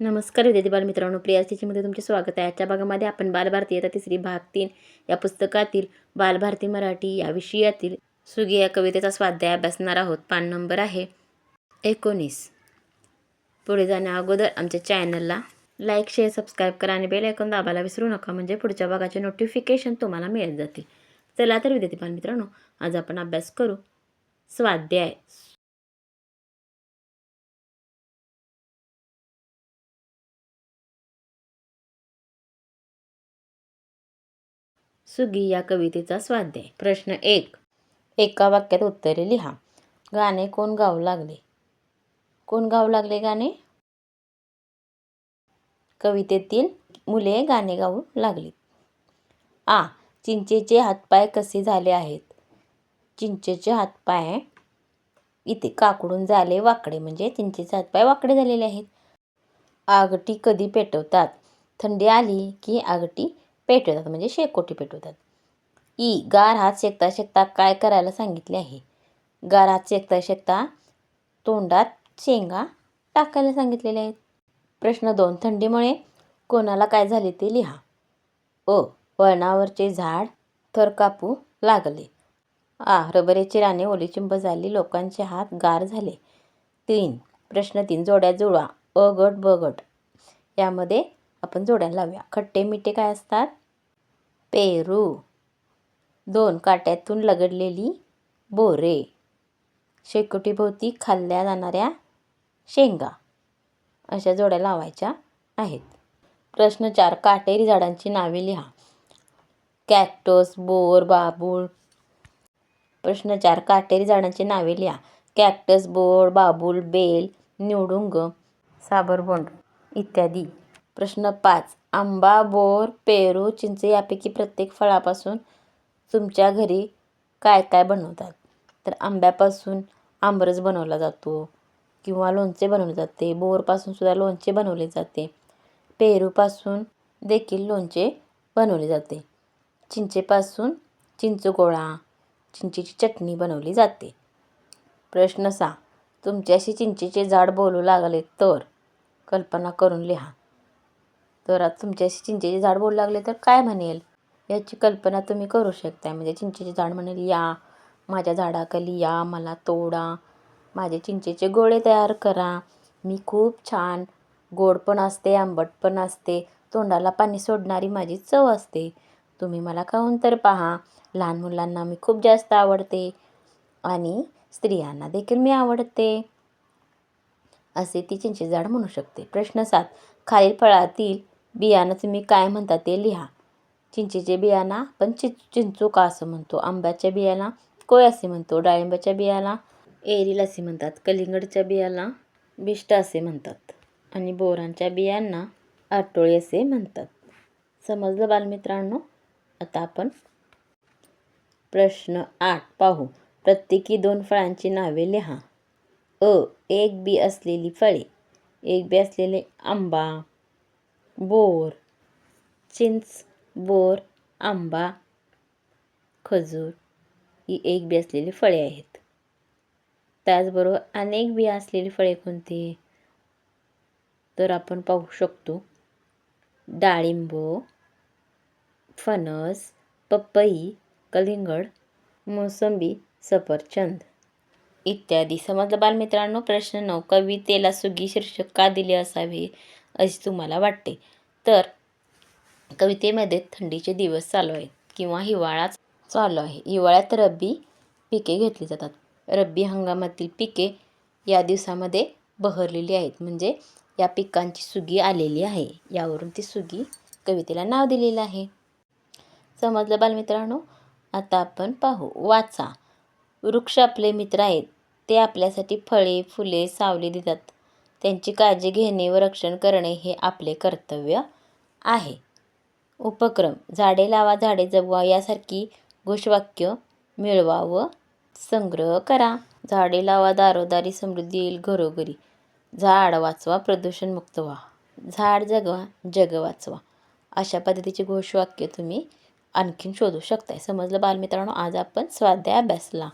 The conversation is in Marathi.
नमस्कार विद्यार्थी बालमित्रांनो प्रिया मध्ये तुमचे स्वागत आहे. आजच्या भागामध्ये आपण बालभारती येता तिसरी भाग तीन. या पुस्तकातील बालभारती मराठी या विषयातील सुगी या कवितेचा स्वाध्याय अभ्यासणार आहोत. पान नंबर आहे एकोणीस. पुढे जाण्या अगोदर आमच्या चॅनलला लाईक शेअर सबस्क्राईब करा आणि बेल ऐकून दाबायला विसरू नका म्हणजे पुढच्या भागाचे नोटिफिकेशन तुम्हाला मिळत जातील. चला तर विद्यार्थी बालमित्रांनो आज आपण अभ्यास करू स्वाध्याय सुगी या कवितेचा स्वाध्याय प्रश्न एक. एका वाक्यात उत्तरे लिहा. गाणे कोण गाऊ लागले? कोण गाऊ लागले गाणे? कवितेतील मुले गाणे गाऊ लागली आ. चिंचेचे हातपाय कसे झाले आहेत? चिंचेचे हातपाय इथे काकडून झाले वाकडे म्हणजे चिंचेचे हातपाय वाकडे झालेले आहेत. आगटी कधी पेटवतात? थंडी आली की आगटी पेटवतात म्हणजे शेकोटी पेटवतात. ई गार हात शेकता शेकता काय करायला सांगितले आहे? गार हात शेकता शेकता तोंडात शेंगा टाकायला सांगितलेले आहेत. प्रश्न दोन थंडीमुळे कोणाला काय झाले ते लिहा. ओ वळणावरचे झाड थर कापू लागले. आ रबरेची राणे ओलीचिंब झाली लोकांचे हात गार झाले. तीन प्रश्न तीन जोड्या जुळवा अ गट ब गट. यामध्ये आपण जोड्या लावूया. खट्टे मिठे काय असतात? पेरू. दोन काट्यातून लगडलेली बोरे. शेकोटीभोवती खाल्ल्या जाणाऱ्या शेंगा अशा जोड्या लावायच्या आहेत. प्रश्न चार काटेरी झाडांची नावे लिहा. कॅक्टस बोर बाबूळ. प्रश्न चार काटेरी झाडांची नावे लिहा. कॅक्टस बोर बाबूल बेल निवडुंग साबरबोंड इत्यादी. प्रश्न पाच. आंबा बोर पेरू चिंच यापैकी प्रत्येक फळापासून तुमच्या घरी काय काय बनवतात? तर आंब्यापासून आंबरस बनवला जातो किंवा लोणचे बनवले जाते. बोरपासून सुद्धा लोणचे बनवले जाते. पेरूपासून देखील लोणचे बनवले जाते. चिंचेपासून चिंचगोळा चिंचेची चटणी बनवली जाते. प्रश्न सहा. तुमच्याशी चिंचेचे झाड बोलू लागले तर कल्पना करून लिहा. तर आता तुमच्याशी चिंचेचे झाड बोलू लागले तर काय म्हणेल? याची कल्पना तुम्ही करू शकता म्हणजे चिंचेचे झाड म्हणेल या माझ्या झाडाखाली या मला तोडा. माझे चिंचेचे गोळे तयार करा. मी खूप छान गोड पण असते आंबट पण असते. तोंडाला पाणी सोडणारी माझी चव असते. तुम्ही मला खाऊन तर पहा. लहान मुलांना मी खूप जास्त आवडते आणि स्त्रियांना देखील मी आवडते. असे ती चिंचे झाड म्हणू शकते. प्रश्न सात. खालील फळातील बियाणं तुम्ही काय म्हणता ते लिहा. चिंचेचे बियाणा पण चि चिंचुका असं म्हणतो आंब्याच्या बियाला कोय असे म्हणतो डाळिंबाच्या बियाला एरील असे म्हणतात कलिंगडच्या बियाला बिष्ट असे म्हणतात आणि बोरांच्या बियांना आटोळी असे म्हणतात. समजलं बालमित्रांनो? आता आपण प्रश्न आठ पाहू. प्रत्येकी दोन फळांची नावे लिहा. अ एक बी असलेली फळे एक बी असलेले आंबा. बोर चिंच बोर आंबा खजूर ही एक बी असलेली फळे आहेत. त्याचबरोबर अनेक बिया असलेली फळे कोणती? तर आपण पाहू शकतो डाळिंब फणस पपई कलिंगड मोसंबी सफरचंद इत्यादी. समजलं बालमित्रांनो? प्रश्न नऊ. कवितेला सुगी शीर्षक का दिले असावे? असे तुम्हाला वाटते. तर कवितेमध्ये थंडीचे दिवस चालू आहेत किंवा हिवाळाच चालू आहे. हिवाळ्यात रब्बी पिके घेतली जातात. रब्बी हंगामातील पिके या दिवसामध्ये बहरलेली आहेत. म्हणजे या पिकांची सुगी आलेली आहे. यावरून ती सुगी कवितेला नाव दिलेलं आहे. समजलं बालमित्रांनो? आता आपण पाहू. वाचा. वृक्ष आपले मित्र आहेत. ते आपल्यासाठी फळे फुले सावली देतात. त्यांची काळजी घेणे व रक्षण करणे हे आपले कर्तव्य आहे. उपक्रम झाडे लावा झाडे जगवा यासारखी घोषवाक्य मिळवा व संग्रह करा. झाडे लावा दारोदारी समृद्धी येईल घरोघरी. झाड वाचवा प्रदूषणमुक्त व्हा. झाड जगवा जग वाचवा. अशा पद्धतीचे घोषवाक्य तुम्ही आणखीन शोधू शकताय. समजलं बालमित्रांनो? आज आपण स्वाध्याय अभ्यासला